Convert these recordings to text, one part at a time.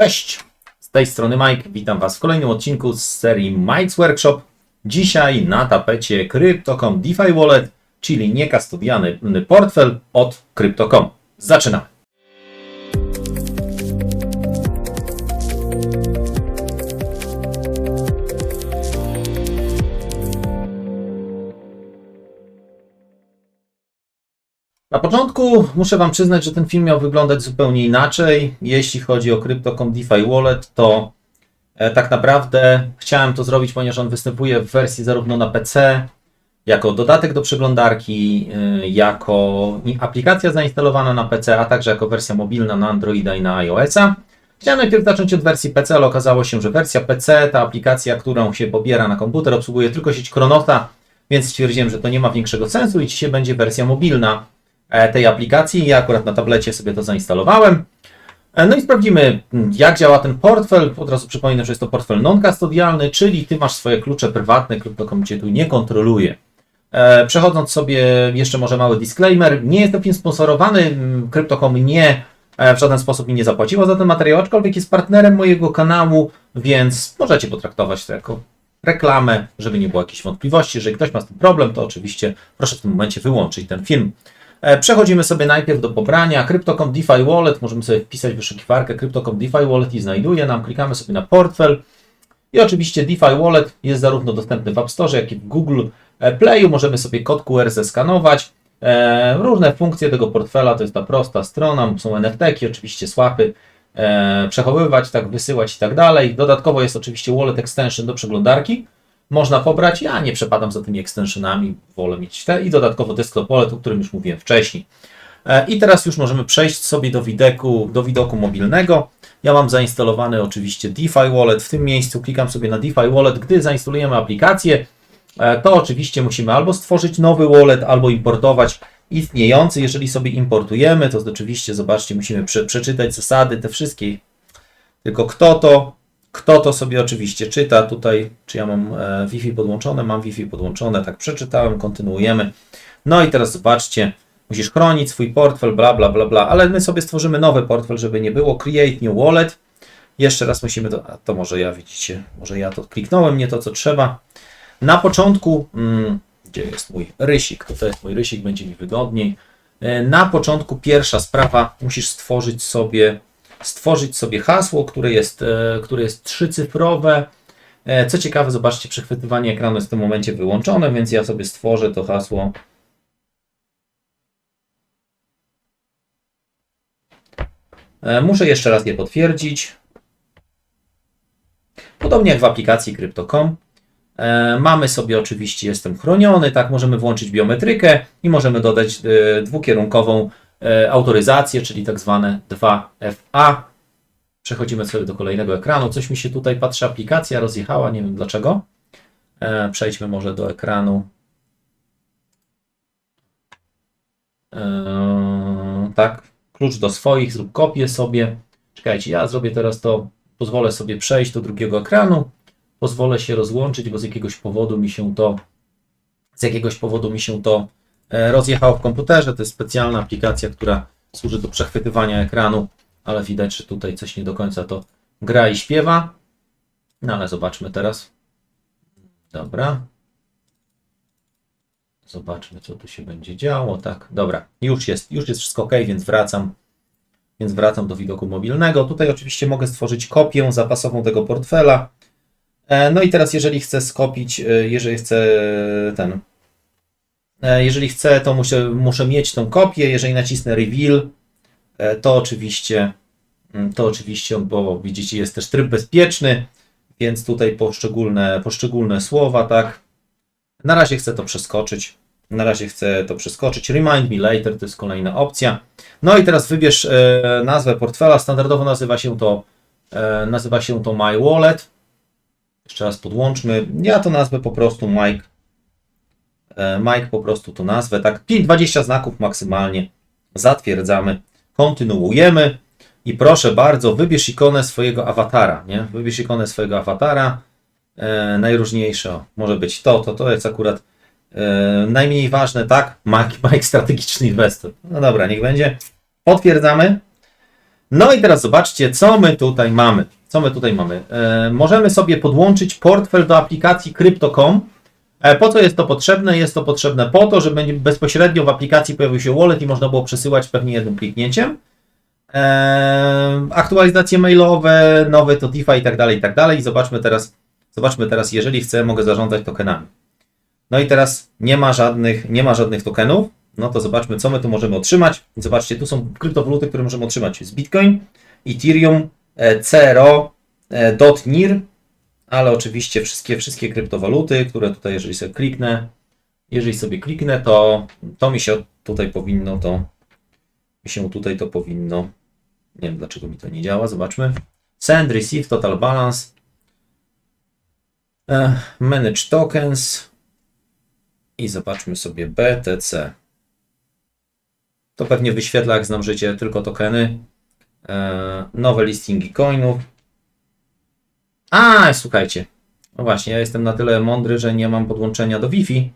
Cześć! Z tej strony Mike. Witam Was w kolejnym odcinku z serii Mike's Workshop. Dzisiaj na tapecie Crypto.com DeFi Wallet, czyli niekastodiany portfel od Crypto.com. Zaczynamy. Na początku muszę Wam przyznać, że ten film miał wyglądać zupełnie inaczej. Jeśli chodzi o Crypto.com DeFi Wallet, to e, tak naprawdę chciałem to zrobić, ponieważ on występuje w wersji zarówno na PC, jako dodatek do przeglądarki, e, jako aplikacja zainstalowana na PC, a także jako wersja mobilna na Androida i na iOS-a. Chciałem najpierw zacząć od wersji PC, ale okazało się, że wersja PC, ta aplikacja, którą się pobiera na komputer, obsługuje tylko sieć Chronota, więc stwierdziłem, że to nie ma większego sensu i dzisiaj będzie wersja mobilna tej aplikacji. Ja akurat na tablecie sobie to zainstalowałem. E, No i sprawdzimy, m, jak działa ten portfel. Od razu przypominam, że jest to portfel non-custodialny, czyli ty masz swoje klucze prywatne, Crypto.com cię tu nie kontroluje. E, Przechodząc sobie, jeszcze może mały disclaimer. Nie jest to film sponsorowany. m, Crypto.com nie e, w żaden sposób mi nie zapłaciło za ten materiał, aczkolwiek jest partnerem mojego kanału, więc możecie potraktować to jako reklamę, żeby nie było jakichś wątpliwości. Jeżeli ktoś ma z tym problem, to oczywiście proszę w tym momencie wyłączyć ten film. E, Przechodzimy sobie najpierw do pobrania Crypto.com DeFi Wallet. Możemy sobie wpisać w wyszukiwarkę Crypto.com DeFi Wallet i znajduje nam. Klikamy sobie na portfel. I oczywiście DeFi Wallet jest zarówno dostępny w App Store, jak i w Google Playu. Możemy sobie kod QR zeskanować. E, różne funkcje tego portfela to jest ta prosta strona. Są NFT-ki, oczywiście swapy. E, przechowywać, tak wysyłać i tak dalej. Dodatkowo jest oczywiście Wallet Extension do przeglądarki można pobrać. Ja nie przepadam za tymi extensionami, wolę mieć te i dodatkowo desktop wallet, o którym już mówiłem wcześniej. E, I teraz już możemy przejść sobie do widoku, do widoku mobilnego. Ja mam zainstalowany oczywiście DeFi Wallet. W tym miejscu klikam sobie na DeFi Wallet. Gdy zainstalujemy aplikację, e, to oczywiście musimy albo stworzyć nowy wallet, albo importować istniejący. Jeżeli sobie importujemy, to oczywiście, zobaczcie, musimy prze, przeczytać zasady, te wszystkie. Tylko kto to, kto to sobie oczywiście czyta tutaj, czy ja mam e, Wi-Fi podłączone, mam Wi-Fi podłączone, tak przeczytałem, kontynuujemy. No i teraz zobaczcie, musisz chronić swój portfel, bla, bla, bla, bla, ale my sobie stworzymy nowy portfel, żeby nie było, create new wallet. Jeszcze raz musimy to, a to może ja, widzicie, może ja to kliknąłem, nie to, co trzeba. Na początku, mm, gdzie jest mój rysik, to jest mój rysik, będzie mi wygodniej. E, Na początku pierwsza sprawa, musisz stworzyć sobie stworzyć sobie hasło, które jest, e, które jest trzycyfrowe. E, Co ciekawe, zobaczcie, przechwytywanie ekranu jest w tym momencie wyłączone, więc ja sobie stworzę to hasło. E, Muszę jeszcze raz je potwierdzić. Podobnie jak w aplikacji Crypto.com. Mamy sobie oczywiście, jestem chroniony, tak, możemy włączyć biometrykę i możemy dodać dwukierunkową autoryzację, czyli tak zwane 2FA. Przechodzimy sobie do kolejnego ekranu. Coś mi się tutaj patrzy, aplikacja rozjechała, nie wiem dlaczego. E, Przejdźmy może do ekranu. E, Tak, klucz do swoich, zrób kopię sobie. Czekajcie, ja zrobię teraz to, pozwolę sobie przejść do drugiego ekranu. Pozwolę się rozłączyć, bo z jakiegoś powodu mi się to z jakiegoś powodu mi się to e, rozjechało w komputerze. To jest specjalna aplikacja, która służy do przechwytywania ekranu, ale widać, że tutaj coś nie do końca to gra i śpiewa. No ale zobaczmy teraz. Dobra. Zobaczmy, co tu się będzie działo. Tak, dobra, już jest, już jest wszystko ok, więc wracam. Więc wracam do widoku mobilnego. Tutaj oczywiście mogę stworzyć kopię zapasową tego portfela. E, No i teraz, jeżeli chcę skopić, e, jeżeli chcę ten, E, Jeżeli chcę, to muszę, muszę mieć tą kopię. Jeżeli nacisnę Reveal, e, to oczywiście, mm, to oczywiście, bo widzicie, jest też tryb bezpieczny, więc tutaj poszczególne, poszczególne słowa, tak. Na razie chcę to przeskoczyć. Na razie chcę to przeskoczyć. Remind me later to jest kolejna opcja. No i teraz wybierz e, nazwę portfela. Standardowo nazywa się to, e, nazywa się to My Wallet. Jeszcze raz podłączmy. Ja to nazwę po prostu Mike E, Mike po prostu to nazwę, tak 20 znaków maksymalnie. Zatwierdzamy, kontynuujemy i proszę bardzo, wybierz ikonę swojego awatara, nie? Wybierz ikonę swojego awatara. E, najróżniejsze, może być to, to, to jest akurat e, najmniej ważne, tak? Mike, Mike strategiczny inwestor. No dobra, niech będzie. Potwierdzamy. No i teraz zobaczcie, co my tutaj mamy. Co my tutaj mamy? E, możemy sobie podłączyć portfel do aplikacji Crypto.com. E, po co jest to potrzebne? Jest to potrzebne po to, żeby bezpośrednio w aplikacji pojawił się wallet i można było przesyłać pewnie jednym kliknięciem. E, aktualizacje mailowe, nowe to DeFi i tak dalej, i tak dalej. Zobaczmy teraz, zobaczmy teraz, jeżeli chcę, mogę zarządzać tokenami. No i teraz nie ma żadnych, nie ma żadnych tokenów. No to zobaczmy, co my tu możemy otrzymać. Zobaczcie, tu są kryptowaluty, które możemy otrzymać. Jest Bitcoin, Ethereum, e, CRO, DOT.NIR, ale oczywiście wszystkie, wszystkie kryptowaluty, które tutaj, jeżeli sobie kliknę, jeżeli sobie kliknę, to, to mi się tutaj powinno to, mi się tutaj to powinno, nie wiem dlaczego mi to nie działa, zobaczmy. Send, receive, total balance, e, manage tokens i zobaczmy sobie BTC. To pewnie wyświetla, jak znam życie, tylko tokeny. E, nowe listingi coinów. A, słuchajcie. No właśnie, ja jestem na tyle mądry, że nie mam podłączenia do Wi-Fi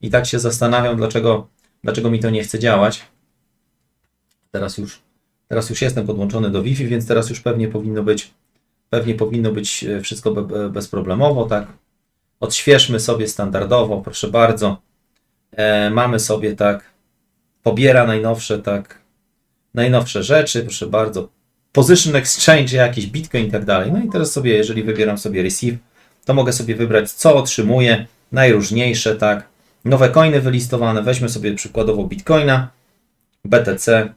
i tak się zastanawiam, dlaczego, dlaczego mi to nie chce działać. Teraz już, teraz już jestem podłączony do Wi-Fi, więc teraz już pewnie powinno być, pewnie powinno być e, wszystko be, be, bezproblemowo, tak? Odświeżmy sobie standardowo, proszę bardzo. E, mamy sobie tak, pobiera najnowsze, tak, najnowsze rzeczy, proszę bardzo. Position Exchange, jakiś Bitcoin i tak dalej. No i teraz sobie, jeżeli wybieram sobie Receive, to mogę sobie wybrać, co otrzymuję, najróżniejsze, tak. Nowe coiny wylistowane, weźmy sobie przykładowo Bitcoina, BTC,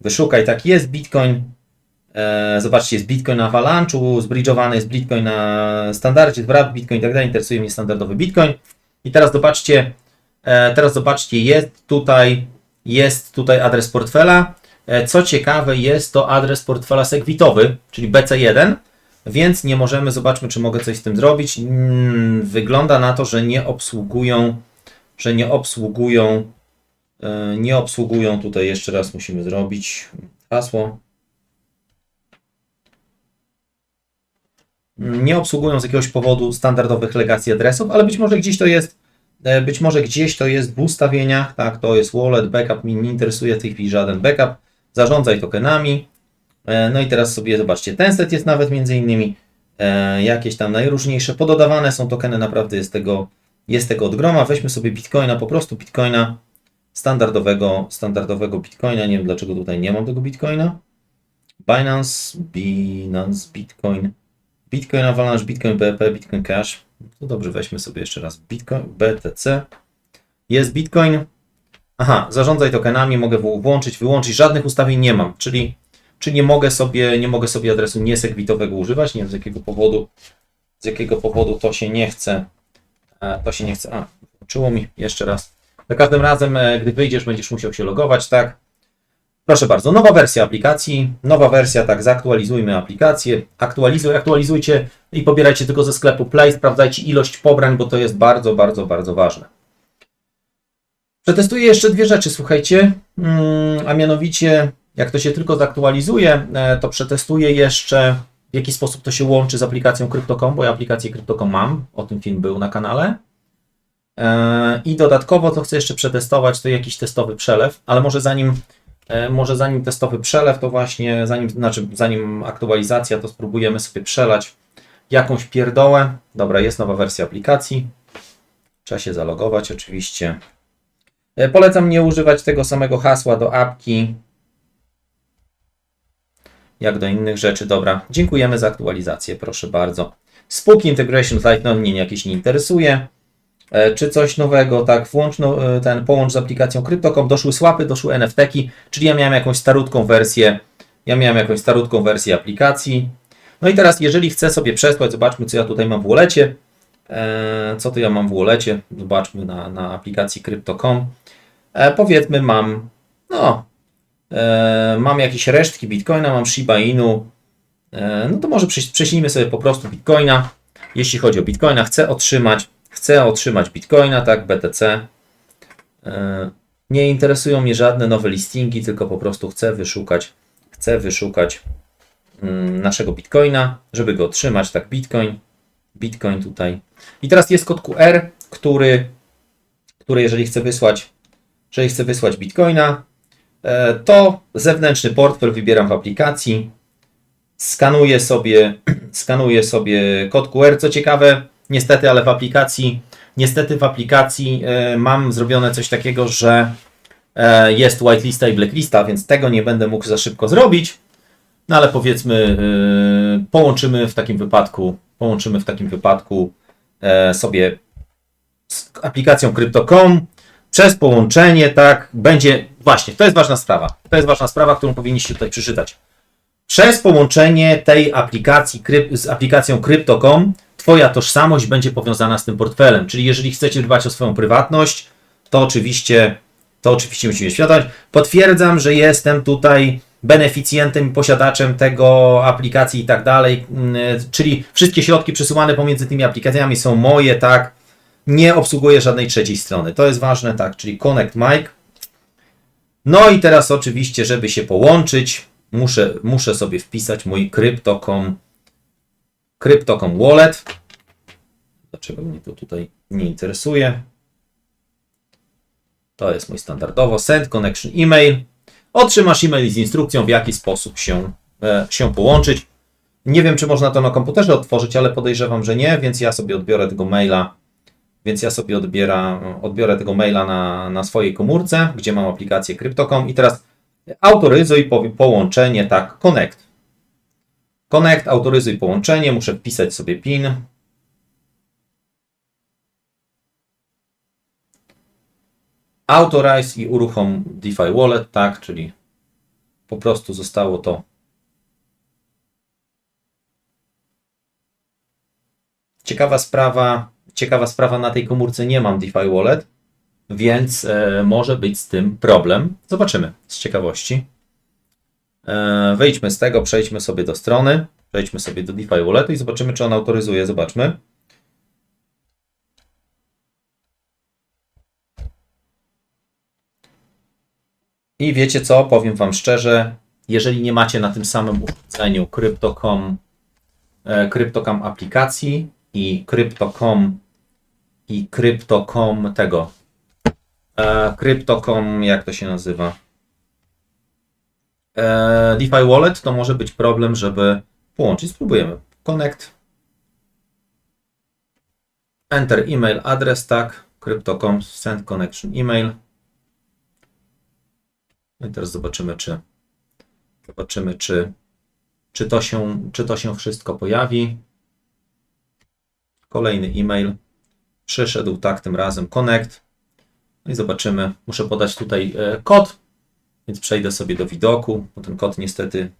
wyszukaj, tak, jest Bitcoin, e, zobaczcie, jest Bitcoin na Avalanche'u, zbridżowany jest Bitcoin na standardzie, wrap Bitcoin i tak dalej, interesuje mnie standardowy Bitcoin. I teraz zobaczcie, e, teraz zobaczcie, jest tutaj, jest tutaj adres portfela, Co ciekawe, jest to adres portfela segwitowy, czyli BC1, więc nie możemy, zobaczmy, czy mogę coś z tym zrobić. Mm, Wygląda na to, że nie obsługują, że nie obsługują, e, nie obsługują, tutaj jeszcze raz musimy zrobić hasło. Mm, Nie obsługują z jakiegoś powodu standardowych legacji adresów, ale być może gdzieś to jest, e, być może gdzieś to jest w ustawieniach, tak, to jest wallet, backup, mi nie interesuje w tej chwili żaden backup zarządzaj tokenami. E, No i teraz sobie zobaczcie, ten set jest nawet między innymi e, jakieś tam najróżniejsze. Pododawane są tokeny, naprawdę jest tego, jest tego od groma. Weźmy sobie Bitcoina, po prostu Bitcoina standardowego, standardowego Bitcoina. Nie wiem dlaczego tutaj nie mam tego Bitcoina. Binance, Binance, Bitcoin, Bitcoin Avalanche, Bitcoin BP, Bitcoin Cash. To dobrze, weźmy sobie jeszcze raz Bitcoin, BTC. Jest Bitcoin, Aha, zarządzaj tokenami, mogę włączyć, wyłączyć, żadnych ustawień nie mam, czyli, czy nie mogę sobie, nie mogę sobie adresu niesegwitowego używać, nie wiem z jakiego powodu, z jakiego powodu to się nie chce, e, to się nie chce, a, włączyło mi, jeszcze raz. Za każdym razem, e, gdy wyjdziesz, będziesz musiał się logować, tak? Proszę bardzo, nowa wersja aplikacji, nowa wersja, tak, zaktualizujmy aplikację, aktualizuj, aktualizujcie i pobierajcie tylko ze sklepu Play, sprawdzajcie ilość pobrań, bo to jest bardzo, bardzo, bardzo ważne. Przetestuję jeszcze dwie rzeczy, słuchajcie, Mm, a mianowicie, jak to się tylko zaktualizuje, e, to przetestuję jeszcze, w jaki sposób to się łączy z aplikacją Crypto.com, bo ja aplikację Crypto.com mam, o tym film był na kanale. E, I dodatkowo, co chcę jeszcze przetestować, to jakiś testowy przelew, ale może zanim, e, może zanim testowy przelew, to właśnie, zanim, znaczy zanim aktualizacja, to spróbujemy sobie przelać jakąś pierdołę. Dobra, jest nowa wersja aplikacji. Trzeba się zalogować oczywiście. E, Polecam nie używać tego samego hasła do apki, jak do innych rzeczy. Dobra, dziękujemy za aktualizację, proszę bardzo. Spooky Integration Lite mnie jakieś nie interesuje. E, Czy coś nowego, tak, włącz no, e, ten, połącz z aplikacją Crypto.com, doszły swapy, doszły NFT-ki, czyli ja miałem jakąś starutką wersję, ja miałem jakąś starutką wersję aplikacji. No i teraz, jeżeli chcę sobie przesłać, zobaczmy, co ja tutaj mam w wolecie. E, Co tu ja mam w wolecie? Zobaczmy na, na aplikacji Crypto.com. E, powiedzmy mam, no, e, mam jakieś resztki Bitcoina, mam Shiba Inu, no to może prześ- prześlijmy sobie po prostu Bitcoina. Jeśli chodzi o Bitcoina, chcę otrzymać, chcę otrzymać Bitcoina, tak, BTC. Nie interesują mnie żadne nowe listingi, tylko po prostu chcę wyszukać, chcę wyszukać mm, naszego Bitcoina, żeby go otrzymać, tak, Bitcoin, Bitcoin tutaj. I teraz jest kod QR, który, który jeżeli chcę wysłać jeżeli chcę wysłać bitcoina, e, to zewnętrzny portfel wybieram w aplikacji. Skanuję sobie, skanuję sobie kod QR. Co ciekawe, niestety, ale w aplikacji, niestety w aplikacji e, mam zrobione coś takiego, że e, jest whitelista i blacklista, więc tego nie będę mógł za szybko zrobić. No ale powiedzmy, połączymy w takim wypadku, połączymy w takim wypadku e, sobie z aplikacją Crypto.com. Przez połączenie, tak, będzie. Właśnie, to jest ważna sprawa. To jest ważna sprawa, którą powinniście tutaj przeczytać. Przez połączenie tej aplikacji z aplikacją Crypto.com, Twoja tożsamość będzie powiązana z tym portfelem. Czyli jeżeli chcecie dbać o swoją prywatność, to oczywiście, to oczywiście musimy świadomość. Potwierdzam, że jestem tutaj beneficjentem posiadaczem tego aplikacji i tak dalej. Mm, Czyli wszystkie środki przesyłane pomiędzy tymi aplikacjami są moje, tak. Nie obsługuję żadnej trzeciej strony. To jest ważne, tak. Czyli Connect Mic. No i teraz oczywiście, żeby się połączyć, muszę, muszę sobie wpisać mój Crypto.com Crypto.com Wallet. Dlaczego mnie to tutaj nie interesuje? To jest mój standardowo Send Connection E-mail. Otrzymasz e-mail z instrukcją, w jaki sposób się, e, się połączyć. Nie wiem, czy można to na komputerze otworzyć, ale podejrzewam, że nie, więc ja sobie odbiorę tego maila. Więc ja sobie odbiera, odbiorę tego maila na, na swojej komórce, gdzie mam aplikację Crypto.com i teraz autoryzuj po, połączenie, tak, connect. Connect, autoryzuj połączenie, muszę wpisać sobie PIN. Authorize i uruchom DeFi Wallet, tak, czyli po prostu zostało to. Ciekawa sprawa, ciekawa sprawa, na tej komórce nie mam DeFi Wallet, więc e, może być z tym problem. Zobaczymy z ciekawości. E, Wyjdźmy z tego, przejdźmy sobie do strony, przejdźmy sobie do DeFi Walletu i zobaczymy, czy on autoryzuje. Zobaczmy. I wiecie co, powiem Wam szczerze, jeżeli nie macie na tym samym urządzeniu Crypto.com e, Crypto.com aplikacji i Crypto.com i Crypto.com tego e, Crypto.com, jak to się nazywa? e, DeFi Wallet, to może być problem, żeby połączyć. Spróbujemy. Connect. Enter email adres, tak. Crypto.com send connection email. No i teraz zobaczymy, czy zobaczymy, czy, czy, to się, czy to się wszystko pojawi. Kolejny e-mail. Przyszedł tak tym razem connect. No i zobaczymy. Muszę podać tutaj e, kod, więc przejdę sobie do widoku, bo ten kod niestety.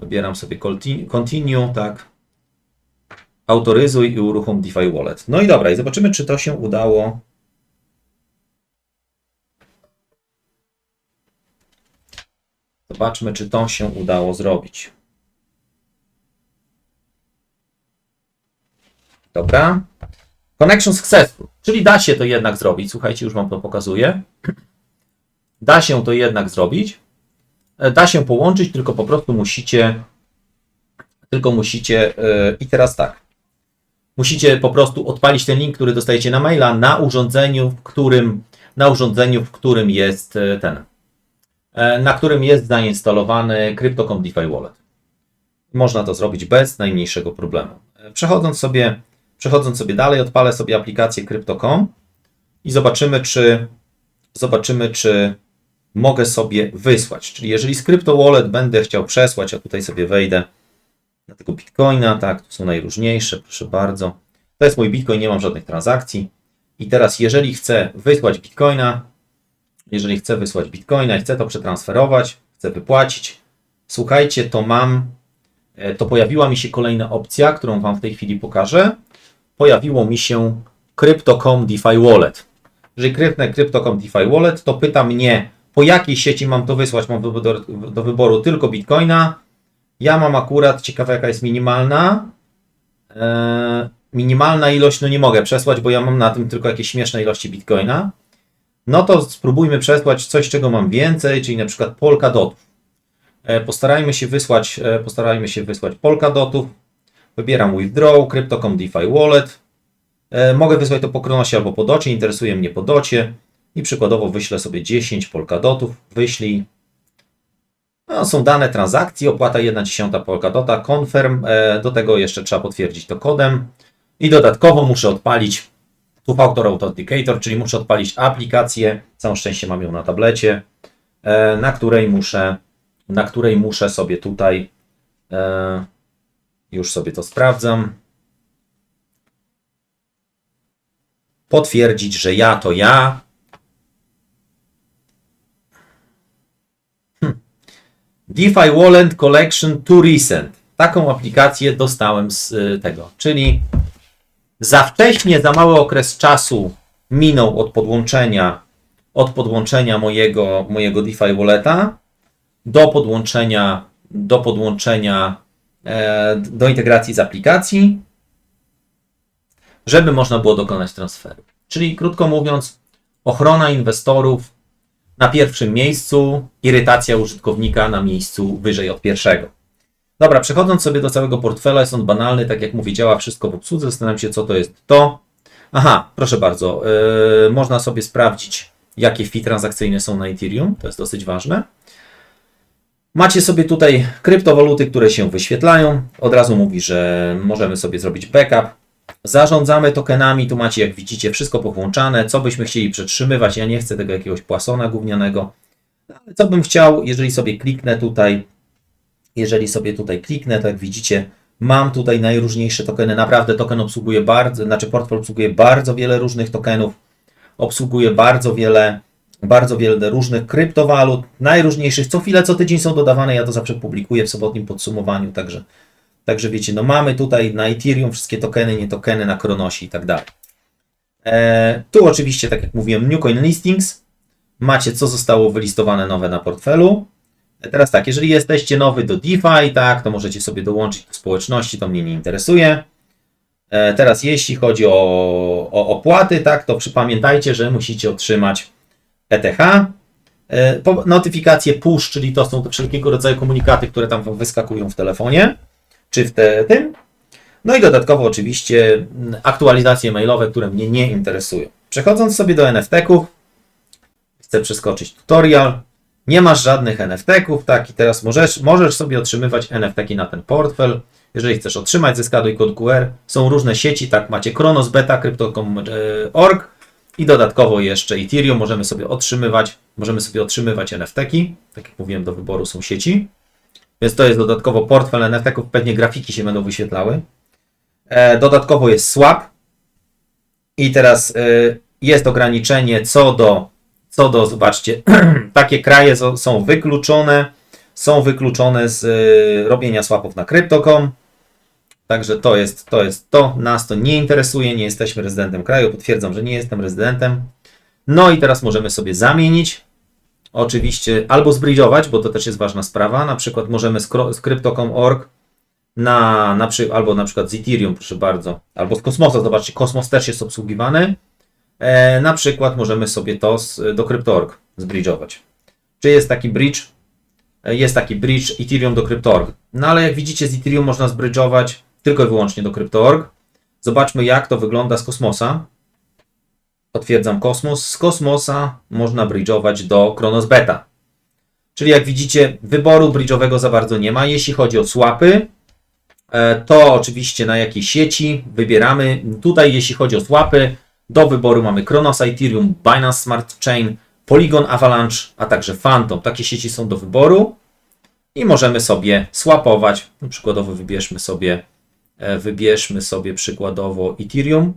Wybieram sobie conti- continue, tak. Autoryzuj i uruchom DeFi Wallet. No i dobra, i zobaczymy, czy to się udało. Zobaczmy, czy to się udało zrobić. Dobra. Connection successful, czyli da się to jednak zrobić. Słuchajcie, już Wam to pokazuję. Da się to jednak zrobić. E, Da się połączyć, tylko po prostu musicie. Tylko musicie. yy, I teraz tak. Musicie po prostu odpalić ten link, który dostajecie na maila na urządzeniu, w którym, na urządzeniu, w którym jest e, ten. E, Na którym jest zainstalowany Crypto.com DeFi Wallet. Można to zrobić bez najmniejszego problemu. E, Przechodząc sobie Przechodząc sobie dalej, odpalę sobie aplikację Crypto.com i zobaczymy, czy zobaczymy, czy mogę sobie wysłać. Czyli jeżeli z Crypto Wallet będę chciał przesłać, a tutaj sobie wejdę na tego Bitcoina, tak, tu są najróżniejsze, proszę bardzo. To jest mój Bitcoin, nie mam żadnych transakcji. I teraz, jeżeli chcę wysłać Bitcoina, jeżeli chcę wysłać Bitcoina i chcę to przetransferować, chcę wypłacić, słuchajcie, to mam, e, to pojawiła mi się kolejna opcja, którą Wam w tej chwili pokażę pojawiło mi się Crypto.com DeFi Wallet. Jeżeli kliknę Crypto.com DeFi Wallet, to pyta mnie, po jakiej sieci mam to wysłać. Mam do do wyboru tylko Bitcoina. Ja mam akurat, ciekawe jaka jest minimalna. Eee, minimalna ilość, no nie mogę przesłać, bo ja mam na tym tylko jakieś śmieszne ilości Bitcoina. No to spróbujmy przesłać coś, czego mam więcej, czyli na przykład Polkadotów. E, postarajmy się wysłać, e, postarajmy się wysłać Polkadotów. Wybieram Withdraw, Crypto.com DeFi Wallet. E, mogę wysłać to po Kronosie albo po docie, interesuje mnie po docie i przykładowo wyślę sobie 10 polkadotów, wyślij. No, są dane transakcji, opłata 1,1 polkadota, confirm, do tego jeszcze trzeba potwierdzić to kodem i dodatkowo muszę odpalić tu Factor Authenticator, czyli muszę odpalić aplikację, całe szczęście mam ją na tablecie, e, na której muszę, na której muszę sobie tutaj, e, już sobie to sprawdzam, potwierdzić, że ja to ja. Hm. DeFi Wallet Collection to Recent. Taką aplikację dostałem z y, tego, czyli za wcześnie, za mały okres czasu minął od podłączenia, od podłączenia mojego, mojego DeFi Walleta do podłączenia, do podłączenia, e, do integracji z aplikacji żeby można było dokonać transferu. Czyli krótko mówiąc, ochrona inwestorów na pierwszym miejscu, irytacja użytkownika na miejscu wyżej od pierwszego. Dobra, przechodząc sobie do całego portfela, jest on banalny, tak jak mówię, działa wszystko w obsłudze. Zastanawiam się, co to jest to. Aha, proszę bardzo, yy, można sobie sprawdzić, jakie fee transakcyjne są na Ethereum, to jest dosyć ważne. Macie sobie tutaj kryptowaluty, które się wyświetlają. Od razu mówi, że możemy sobie zrobić backup, Zarządzamy tokenami, tu macie jak widzicie wszystko powłączane, co byśmy chcieli przetrzymywać, ja nie chcę tego jakiegoś płasona gównianego, ale co bym chciał, jeżeli sobie kliknę tutaj, jeżeli sobie tutaj kliknę, to jak widzicie mam tutaj najróżniejsze tokeny, naprawdę token obsługuje bardzo, znaczy portfel obsługuje bardzo wiele różnych tokenów, obsługuje bardzo wiele, bardzo wiele różnych kryptowalut, najróżniejszych, co chwilę, co tydzień są dodawane, ja to zawsze publikuję w sobotnim podsumowaniu, także Także wiecie, no mamy tutaj na Ethereum wszystkie tokeny, nie tokeny, na Kronosie i tak dalej. E, tu oczywiście, tak jak mówiłem, New Coin Listings. Macie, co zostało wylistowane nowe na portfelu. Teraz tak, jeżeli jesteście nowy do DeFi, tak, to możecie sobie dołączyć do społeczności, to mnie nie interesuje. E, teraz, jeśli chodzi o, o opłaty, tak, to przypamiętajcie, że musicie otrzymać ETH. E, notyfikacje push, czyli to są te wszelkiego rodzaju komunikaty, które tam wyskakują w telefonie czy w te, tym. No i dodatkowo oczywiście aktualizacje mailowe, które mnie nie interesują. Przechodząc sobie do NFT-ków, chcę przeskoczyć tutorial. Nie masz żadnych NFT-ków, tak, i teraz możesz, możesz sobie otrzymywać NFT-ki na ten portfel. Jeżeli chcesz otrzymać, zeskaduj kod QR. Są różne sieci, tak, macie Kronos, Beta, Crypto.org i dodatkowo jeszcze Ethereum możemy sobie otrzymywać, możemy sobie otrzymywać NFT-ki. Tak jak mówiłem, do wyboru są sieci. Więc to jest dodatkowo portfel NFT-ków, pewnie grafiki się będą wyświetlały. E, dodatkowo jest swap. I teraz e, jest ograniczenie co do, co do zobaczcie, takie kraje są wykluczone, są wykluczone z e, robienia swapów na Crypto.com. Także to jest, to jest to. Nas to nie interesuje, nie jesteśmy rezydentem kraju. Potwierdzam, że nie jestem rezydentem. No i teraz możemy sobie zamienić oczywiście albo zbridżować, bo to też jest ważna sprawa. Na przykład możemy z Crypto.com.org na, na przy, albo na przykład z Ethereum, proszę bardzo, albo z Kosmosa, zobaczcie, Kosmos też jest obsługiwany. E, na przykład możemy sobie to z, do Crypto.org zbridżować. Czy jest taki bridge? E, jest taki bridge Ethereum do Crypto.org. No ale jak widzicie z Ethereum można zbridżować tylko i wyłącznie do Crypto.org. Zobaczmy jak to wygląda z Kosmosa. Potwierdzam kosmos. Z kosmosa można bridge'ować do Kronos Beta. Czyli jak widzicie, wyboru bridge'owego za bardzo nie ma. Jeśli chodzi o swapy, e, to oczywiście na jakiej sieci wybieramy. Tutaj jeśli chodzi o swapy, do wyboru mamy Kronos, Ethereum, Binance Smart Chain, Polygon Avalanche, a także Phantom. Takie sieci są do wyboru i możemy sobie swapować. Przykładowo wybierzmy sobie, e, wybierzmy sobie przykładowo Ethereum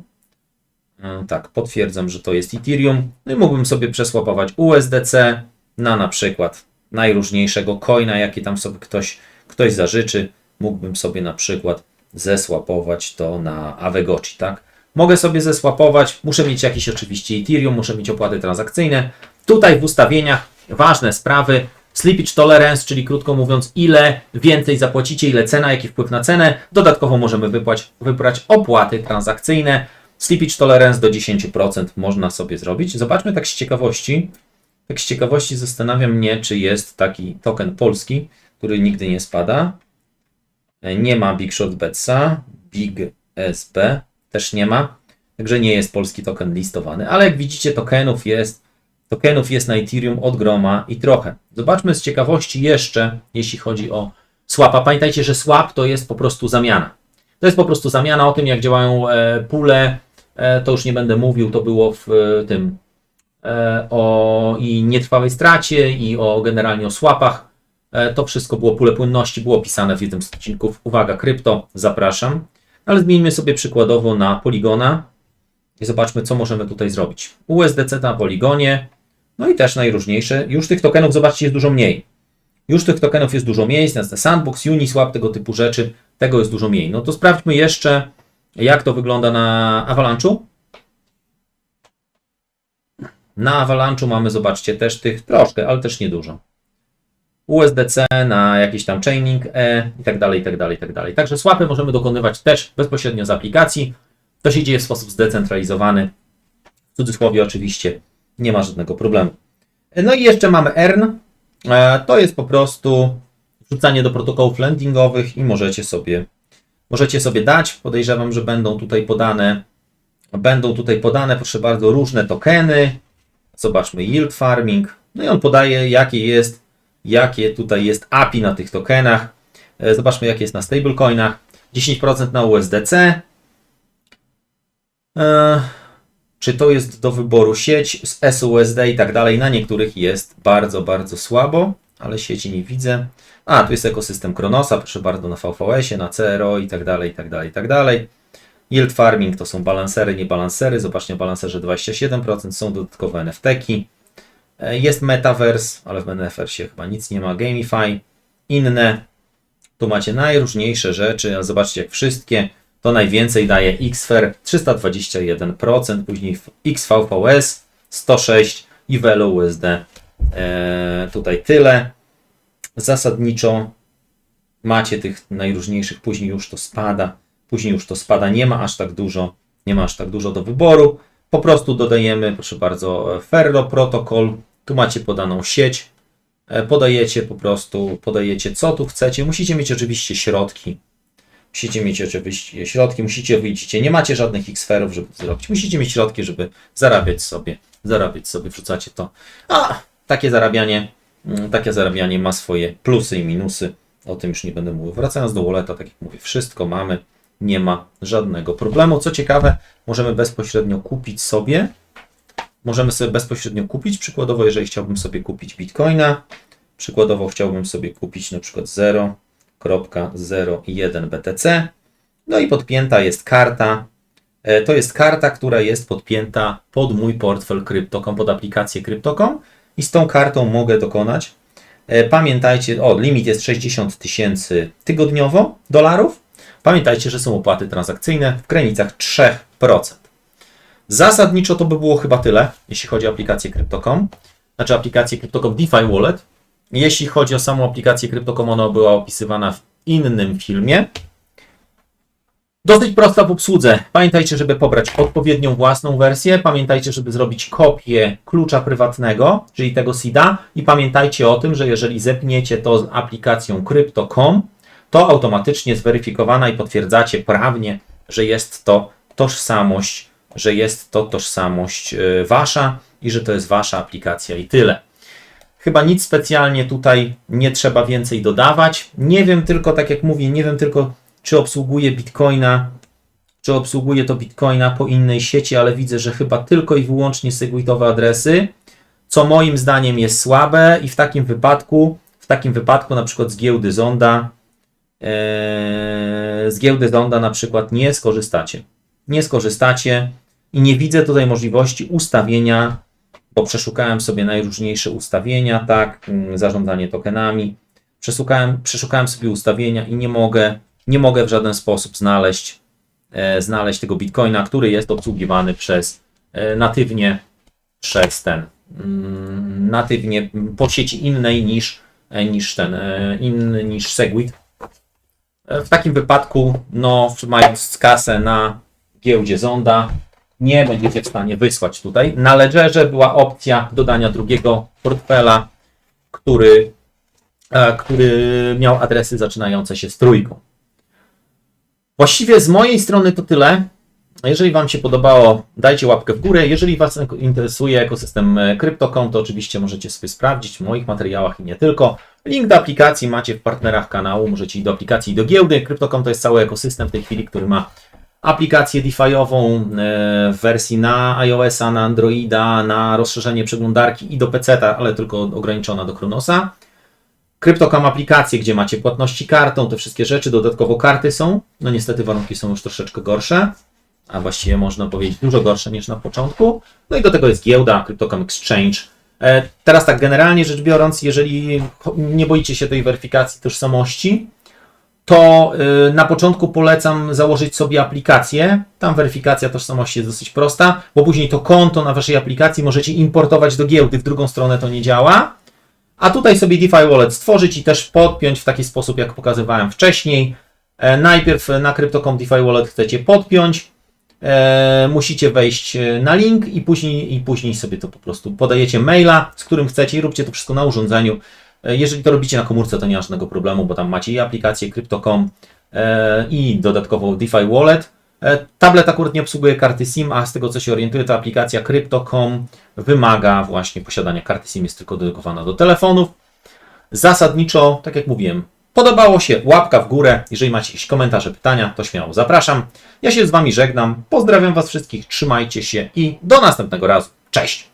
E, tak, potwierdzam, że to jest Ethereum. No i mógłbym sobie przesłapować USDC na na przykład najróżniejszego coina, jaki tam sobie ktoś, ktoś zażyczy. Mógłbym sobie na przykład zesłapować to na Avegoci, tak? Mogę sobie zesłapować, muszę mieć jakiś oczywiście Ethereum, muszę mieć opłaty transakcyjne. Tutaj w ustawieniach ważne sprawy, Slippage tolerance, czyli krótko mówiąc, ile więcej zapłacicie, ile cena, jaki wpływ na cenę. Dodatkowo możemy wybrać, wybrać opłaty transakcyjne. Slippage tolerance do 10% można sobie zrobić. Zobaczmy tak z ciekawości. Tak z ciekawości zastanawia mnie, czy jest taki token polski, który nigdy nie spada. Nie ma Big Short Betsa, Big SB też nie ma. także nie jest polski token listowany, ale jak widzicie tokenów jest, tokenów jest na Ethereum od groma i trochę. Zobaczmy z ciekawości jeszcze, jeśli chodzi o swapa. Pamiętajcie, że swap to jest po prostu zamiana. To jest po prostu zamiana o tym, jak działają e, pule. E, to już nie będę mówił, to było w e, tym e, o i nietrwałej stracie i o generalnie o swapach. E, to wszystko było pule płynności, było opisane w jednym z odcinków. Uwaga, krypto, zapraszam. Ale zmieńmy sobie przykładowo na Poligona i zobaczmy, co możemy tutaj zrobić. USDC na Poligonie, no i też najróżniejsze. Już tych tokenów, zobaczcie, jest dużo mniej. Już tych tokenów jest dużo mniej, natomiast Sandbox, Uniswap, tego typu rzeczy, tego jest dużo mniej. No to sprawdźmy jeszcze, jak to wygląda na Avalanche'u. Na Avalanche'u mamy, zobaczcie, też tych troszkę, ale też niedużo. USDC na jakiś tam chaining E i tak dalej, i tak dalej, i tak dalej. Także swapy możemy dokonywać też bezpośrednio z aplikacji. To się dzieje w sposób zdecentralizowany. W cudzysłowie oczywiście nie ma żadnego problemu. No i jeszcze mamy ERN. E, To jest po prostu wrzucanie do protokołów landingowych i możecie sobie, możecie sobie dać. Podejrzewam, że będą tutaj podane, będą tutaj podane, proszę bardzo, różne tokeny. Zobaczmy yield farming. No i on podaje, jakie jest, jakie tutaj jest API na tych tokenach. E, Zobaczmy, jakie jest na stablecoinach. 10% na USDC. E, Czy to jest do wyboru sieć z SUSD i tak dalej? Na niektórych jest bardzo, bardzo słabo, ale sieci nie widzę. A, tu jest ekosystem Kronosa, proszę bardzo, na VVS-ie, na CRO i tak dalej, i tak dalej, i tak dalej. Yield farming to są balansery, nie balansery. Zobaczcie, balanserze 27%, są dodatkowe NFT-ki. E, Jest Metaverse, ale w Metaversie chyba nic nie ma. Gamify, inne. Tu macie najróżniejsze rzeczy, ale zobaczcie, jak wszystkie. To najwięcej daje XFR 321%, później XVVS 106 i Velo USD. E, tutaj tyle. Zasadniczo macie tych najróżniejszych, później już to spada, później już to spada, nie ma aż tak dużo, nie ma aż tak dużo do wyboru. Po prostu dodajemy, proszę bardzo, Ferro Protocol. Tu macie podaną sieć. E, Podajecie po prostu, podajecie co tu chcecie. Musicie mieć oczywiście środki. Musicie mieć oczywiście środki, musicie, widzicie, nie macie żadnych X-ferów, żeby to zrobić. Musicie mieć środki, żeby zarabiać sobie, zarabiać sobie, wrzucacie to. A takie zarabianie, mm, takie zarabianie ma swoje plusy i minusy. O tym już nie będę mówił. Wracając do Walleta, tak jak mówię, wszystko mamy, nie ma żadnego problemu. Co ciekawe, możemy bezpośrednio kupić sobie, możemy sobie bezpośrednio kupić, przykładowo, jeżeli chciałbym sobie kupić Bitcoina, przykładowo chciałbym sobie kupić na przykład 0.01 BTC, no i podpięta jest karta, E, to jest karta, która jest podpięta pod mój portfel Crypto.com, pod aplikację Crypto.com i z tą kartą mogę dokonać. E, Pamiętajcie, o, limit jest 60 tysięcy tygodniowo dolarów. Pamiętajcie, że są opłaty transakcyjne w granicach 3%. Zasadniczo to by było chyba tyle, jeśli chodzi o aplikację Crypto.com, znaczy aplikację Crypto.com DeFi Wallet. Jeśli chodzi o samą aplikację Crypto.com, ona była opisywana w innym filmie. Dosyć prosta w obsłudze. Pamiętajcie, żeby pobrać odpowiednią własną wersję. Pamiętajcie, żeby zrobić kopię klucza prywatnego, czyli tego SIDA. I pamiętajcie o tym, że jeżeli zepniecie to z aplikacją Crypto.com, to automatycznie zweryfikowana i potwierdzacie prawnie, że jest to tożsamość, że jest to tożsamość y, wasza i że to jest wasza aplikacja i tyle. Chyba nic specjalnie tutaj nie trzeba więcej dodawać. Nie wiem tylko, tak jak mówię, nie wiem tylko, czy obsługuje Bitcoina, czy obsługuje to Bitcoina po innej sieci, ale widzę, że chyba tylko i wyłącznie segwitowe adresy, co moim zdaniem jest słabe i w takim wypadku, w takim wypadku na przykład z giełdy Zonda, ee, z giełdy Zonda na przykład nie skorzystacie. Nie skorzystacie i nie widzę tutaj możliwości ustawienia, bo przeszukałem sobie najróżniejsze ustawienia, tak, mm, zarządzanie tokenami, przeszukałem, przeszukałem sobie ustawienia i nie mogę, nie mogę w żaden sposób znaleźć, e, znaleźć tego Bitcoina, który jest obsługiwany przez e, natywnie przez ten, mm, natywnie po sieci innej niż, e, niż ten, e, inny niż Segwit. E, W takim wypadku, no, mając kasę na giełdzie Zonda, nie będziecie w stanie wysłać tutaj. Na Ledgerze była opcja dodania drugiego portfela, który, e, który miał adresy zaczynające się z trójką. Właściwie z mojej strony to tyle. Jeżeli Wam się podobało, dajcie łapkę w górę. Jeżeli Was interesuje ekosystem e, CryptoCom, to oczywiście możecie sobie sprawdzić w moich materiałach i nie tylko. Link do aplikacji macie w partnerach kanału, możecie iść do aplikacji i do giełdy. CryptoCom to jest cały ekosystem w tej chwili, który ma aplikację DeFiową e, w wersji na iOS-a, na Androida, na rozszerzenie przeglądarki i do PC, ale tylko ograniczona do Chronosa. CryptoCam aplikację, gdzie macie płatności kartą, te wszystkie rzeczy, dodatkowo karty są. No niestety warunki są już troszeczkę gorsze, a właściwie można powiedzieć dużo gorsze niż na początku. No i do tego jest giełda, CryptoCam Exchange. E, Teraz tak generalnie rzecz biorąc, jeżeli nie boicie się tej weryfikacji tożsamości, to y, na początku polecam założyć sobie aplikację. Tam weryfikacja tożsamości jest dosyć prosta, bo później to konto na waszej aplikacji możecie importować do giełdy, w drugą stronę to nie działa. A tutaj sobie DeFi Wallet stworzyć i też podpiąć w taki sposób, jak pokazywałem wcześniej. E, Najpierw na Crypto.com DeFi Wallet chcecie podpiąć, e, musicie wejść e, na link i później, i później sobie to po prostu podajecie maila, z którym chcecie i róbcie to wszystko na urządzeniu. E, Jeżeli to robicie na komórce, to nie ma żadnego problemu, bo tam macie i aplikację Crypto.com e, i dodatkowo DeFi Wallet. E, Tablet akurat nie obsługuje karty SIM, a z tego co się orientuję, to aplikacja Crypto.com wymaga właśnie posiadania karty SIM, jest tylko dedykowana do telefonów. Zasadniczo, tak jak mówiłem, podobało się, łapka w górę. Jeżeli macie jakieś komentarze, pytania, to śmiało zapraszam. Ja się z Wami żegnam, pozdrawiam Was wszystkich, trzymajcie się i do następnego razu. Cześć!